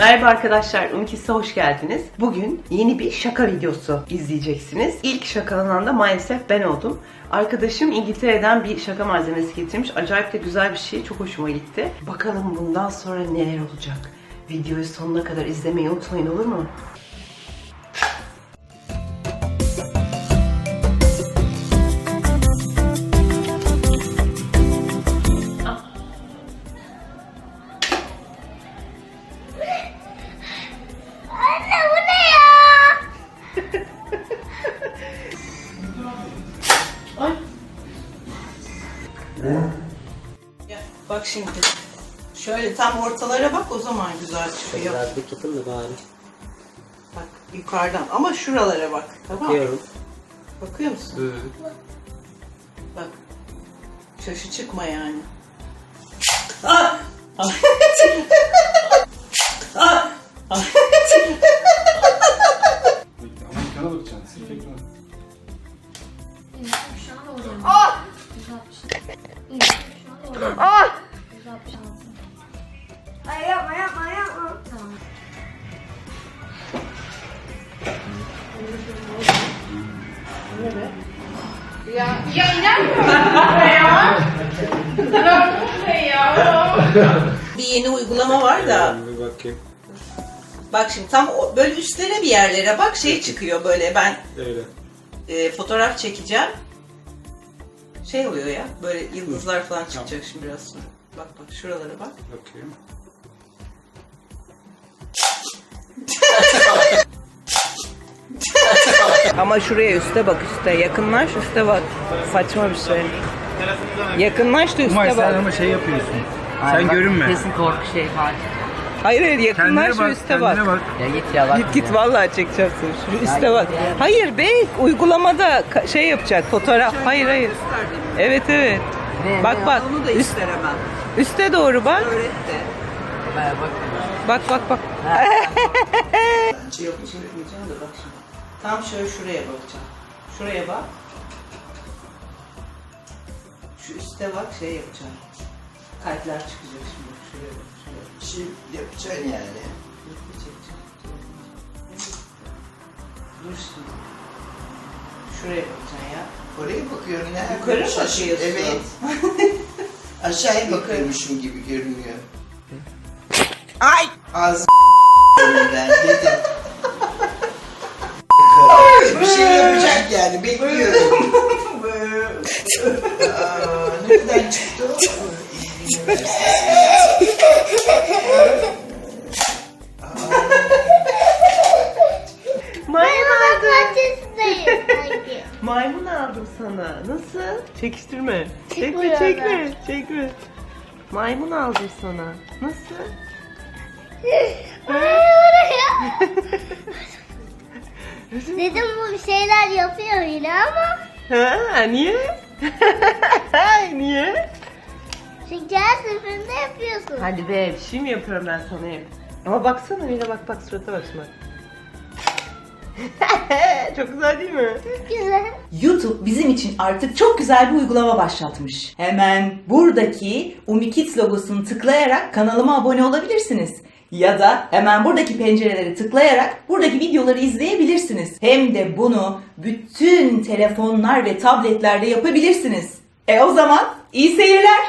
Merhaba arkadaşlar, Unkis'e hoş geldiniz. Bugün yeni bir şaka videosu izleyeceksiniz. İlk şakalanan da maalesef ben oldum. Arkadaşım İngiltere'den bir şaka malzemesi getirmiş. Acayip de güzel bir şey, çok hoşuma gitti. Bakalım bundan sonra neler olacak. Videoyu sonuna kadar izlemeyi unutmayın olur mu? Ya, bak şimdi. Şöyle tam ortalara bak o zaman güzel çıkıyor. Biraz bir tutun da bari. Bak yukarıdan ama şuralara bak. Tamam mı? Bakıyorum. Bakıyor musun? Hı. Bak. Şaşı çıkma yani. Ah! Ah! Ah! Ah! Ama ekrana bakacaksın. Ah! 166. Ay yapma yapma yapma. Tamam. Bir yeni uygulama var da. Bir bakayım. Bak şimdi tam böyle üstlere bir yerlere bak şey çıkıyor böyle ben Öyle. e, fotoğraf çekeceğim. Şey oluyor ya böyle yıldızlar falan çıkacak şimdi biraz sonra. Bak bak şuralara bak. Bakıyorum. Ama şuraya üste bak üste. Yakınlaş üste bak. Saçma bir şey. Yakınlaş da Umay üste sen bak. ama şey yapıyorsun. sen görünme. Kesin korku şey var. Hayır hayır Kendine ve bak, üste bak. kendine bak. Ya git ya bak. Git git vallahi çekeceğim seni. Şu üste bak. Hayır be uygulamada ka- şey yapacak fotoğraf. Hayır hayır. Evet evet. Ne? Bak bak. Onu da Üst, istemem. üste doğru bak. Öğret de. Bak bak. Bak bak bak. Yok çekmeyeceğim de bak şimdi. Tam şöyle şuraya bakacağım. Şuraya bak. Şu üste bak şey yapacağım. Kalpler çıkacak şimdi. Şuraya bak. Şimdi yapacaksın yani. Dur, şimdi. Şuraya bakacaksın ya. Oraya bakıyorum ya. Yukarı mı bakıyorsun? Evet. Aşağıya bakıyormuşum gibi görünüyor. Ay! Ağzı önünden dedim. bir şey yapacak yani bekliyorum. Maymun aldım sana. Nasıl? Çekiştirme. Çekme çekme. Çekme. Maymun aldım sana. Nasıl? Ay oraya. Dedim bu bir şeyler yapıyor yine ama. Ha, niye? niye? Çünkü her seferinde yapıyorsun. Hadi be bir şey mi yapıyorum ben sana hep? Ama baksana yine bak bak surata bak şimdi. Çok güzel değil mi? Güzel. YouTube bizim için artık çok güzel bir uygulama başlatmış. Hemen buradaki Umi Kids logosunu tıklayarak kanalıma abone olabilirsiniz. Ya da hemen buradaki pencereleri tıklayarak buradaki videoları izleyebilirsiniz. Hem de bunu bütün telefonlar ve tabletlerde yapabilirsiniz. E o zaman iyi seyirler.